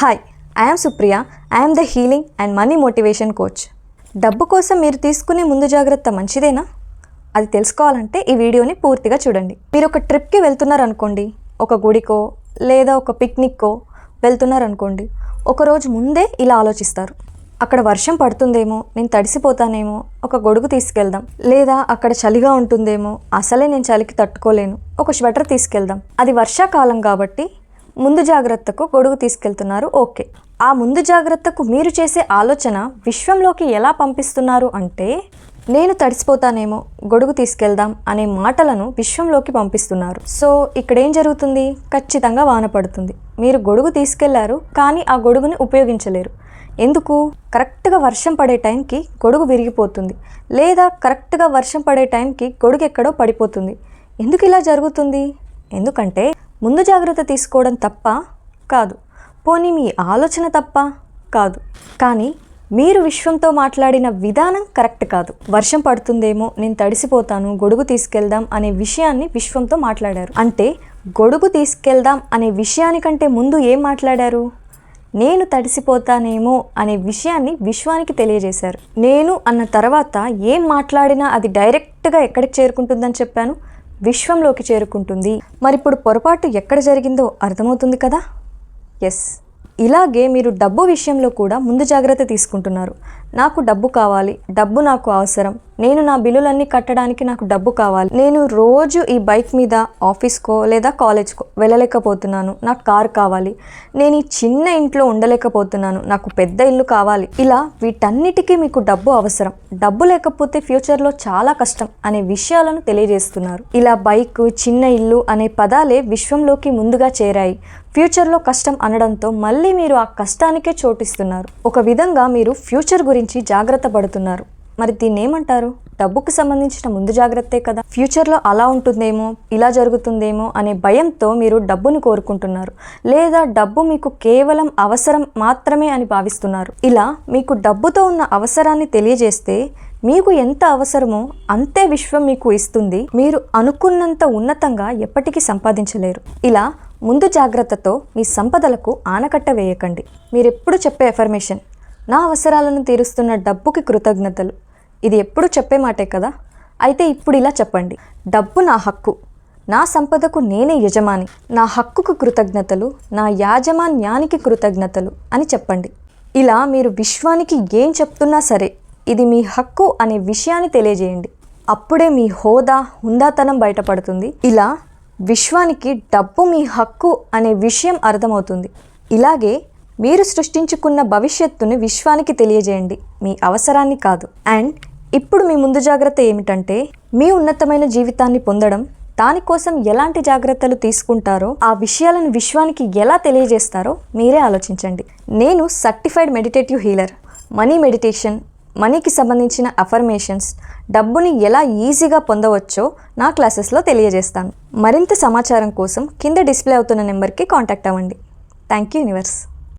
Hi I'm Supriya I'm the healing and money motivation coach డబ్బు కోసం మీరు తీసుకునే ముందు జాగ్రత్త మంచిదేనా? అది తెలుసుకోవాలంటే ఈ వీడియోని పూర్తిగా చూడండి. మీరు ఒక ట్రిప్కి వెళ్తున్నారనుకోండి ఒక గుడికో లేదా ఒక పిక్నిక్కో వెళ్తున్నారనుకోండి ఒకరోజు ముందే ఇలా ఆలోచిస్తారు. అక్కడ వర్షం పడుతుందేమో నేను తడిసిపోతానేమో ఒక గొడుగు తీసుకెళ్దాం. లేదా అక్కడ చలిగా ఉంటుందేమో అసలే నేను చలికి తట్టుకోలేను ఒక స్వెటర్ తీసుకెళ్దాం. అది వర్షాకాలం కాబట్టి ముందు జాగ్రత్తకు గొడుగు తీసుకెళ్తున్నారు. ఓకే. ఆ ముందు జాగ్రత్తకు మీరు చేసే ఆలోచన విశ్వంలోకి ఎలా పంపిస్తున్నారు అంటే నేను తడిసిపోతానేమో గొడుగు తీసుకెళ్దాం అనే మాటలను విశ్వంలోకి పంపిస్తున్నారు. సో ఇక్కడ ఏం జరుగుతుంది? ఖచ్చితంగా వాన పడుతుంది. మీరు గొడుగు తీసుకెళ్ళారు కానీ ఆ గొడుగుని ఉపయోగించలేరు. ఎందుకు? కరెక్ట్గా వర్షం పడే టైంకి గొడుగు విరిగిపోతుంది. లేదా కరెక్ట్గా వర్షం పడే టైంకి గొడుగు ఎక్కడో పడిపోతుంది. ఎందుకు ఇలా జరుగుతుంది? ఎందుకంటే ముందు జాగ్రత్త తీసుకోవడం తప్ప కాదు. పోనీ మీ ఆలోచన తప్ప కాదు. కానీ మీరు విశ్వంతో మాట్లాడిన విధానం కరెక్ట్ కాదు. వర్షం పడుతుందేమో నేను తడిసిపోతాను గొడుగు తీసుకెళ్దాం అనే విషయాన్ని విశ్వంతో మాట్లాడారు. అంటే గొడుగు తీసుకెళ్దాం అనే విషయానికంటే ముందు ఏం మాట్లాడారు? నేను తడిసిపోతానేమో అనే విషయాన్ని విశ్వానికి తెలియజేశారు. నేను అన్న తర్వాత ఏం మాట్లాడినా అది డైరెక్ట్గా ఎక్కడికి చేరుకుంటుందని చెప్పాను. విశ్వంలోకి చేరుకుంటుంది. మరి ఇప్పుడు పొరపాటు ఎక్కడ జరిగిందో అర్థమవుతుంది కదా? ఎస్. ఇలాగే మీరు డబ్బు విషయంలో కూడా ముందు జాగ్రత్త తీసుకుంటున్నారు. నాకు డబ్బు కావాలి డబ్బు నాకు అవసరం. నేను నా బిల్లులన్నీ కట్టడానికి నాకు డబ్బు కావాలి. నేను రోజు ఈ బైక్ మీద ఆఫీస్కో లేదా కాలేజ్కో వెళ్ళలేకపోతున్నాను. నాకు కార్ కావాలి. నేను ఈ చిన్న ఇంట్లో ఉండలేకపోతున్నాను. నాకు పెద్ద ఇల్లు కావాలి. ఇలా వీటన్నిటికీ మీకు డబ్బు అవసరం. డబ్బు లేకపోతే ఫ్యూచర్లో చాలా కష్టం అనే విషయాలను తెలియజేస్తున్నారు. ఇలా బైక్ చిన్న ఇల్లు అనే పదాలే విశ్వంలోకి ముందుగా చేరాయి. ఫ్యూచర్లో కష్టం అనడంతో మళ్ళీ మీరు ఆ కష్టానికే చోటిస్తున్నారు. ఒక విధంగా మీరు ఫ్యూచర్ గురించి జాగ్రత్త పడుతున్నారు. మరి దీన్ని ఏమంటారు డబ్బుకు సంబంధించిన ముందు జాగ్రత్తే కదా. ఫ్యూచర్లో అలా ఉంటుందేమో ఇలా జరుగుతుందేమో అనే భయంతో మీరు డబ్బును కోరుకుంటున్నారు. లేదా డబ్బు మీకు కేవలం అవసరం మాత్రమే అని భావిస్తున్నారు. ఇలా మీకు డబ్బుతో ఉన్న అవసరాన్ని తెలియజేస్తే మీకు ఎంత అవసరమో అంతే విశ్వం మీకు ఇస్తుంది. మీరు అనుకున్నంత ఉన్నతంగా ఎప్పటికీ సంపాదించలేరు. ఇలా ముందు జాగ్రత్తతో మీ సంపదలకు ఆనకట్ట వేయకండి. మీరు ఎప్పుడు చెప్పే ఎఫర్మేషన్ నా అవసరాలను తీరుస్తున్న డబ్బుకి కృతజ్ఞతలు. ఇది ఎప్పుడు చెప్పే మాటే కదా? అయితే ఇప్పుడు ఇలా చెప్పండి. డబ్బు నా హక్కు. నా సంపదకు నేనే యజమాని. నా హక్కుకు కృతజ్ఞతలు నా యాజమాన్యానికి కృతజ్ఞతలు అని చెప్పండి. ఇలా మీరు విశ్వానికి ఏం చెప్తున్నా సరే ఇది మీ హక్కు అనే విషయాన్ని తెలియజేయండి. అప్పుడే మీ హోదా హుందాతనం బయటపడుతుంది. ఇలా విశ్వానికి డబ్బు మీ హక్కు అనే విషయం అర్థమవుతుంది. ఇలాగే మీరు సృష్టించుకున్న భవిష్యత్తుని విశ్వానికి తెలియజేయండి. మీ అవసరాన్ని కాదు. అండ్ ఇప్పుడు మీ ముందు జాగ్రత్త ఏమిటంటే మీ ఉన్నతమైన జీవితాన్ని పొందడం దానికోసం ఎలాంటి జాగ్రత్తలు తీసుకుంటారో ఆ విషయాలను విశ్వానికి ఎలా తెలియజేస్తారో మీరే ఆలోచించండి. నేను certified meditative healer. Money meditation మనీకి సంబంధించిన అఫర్మేషన్స్ డబ్బుని ఎలా ఈజీగా పొందవచ్చో నా క్లాసెస్లో తెలియజేస్తాను. మరింత సమాచారం కోసం కింద డిస్ప్లే అవుతున్న నెంబర్కి కాంటాక్ట్ అవ్వండి. Thank you universe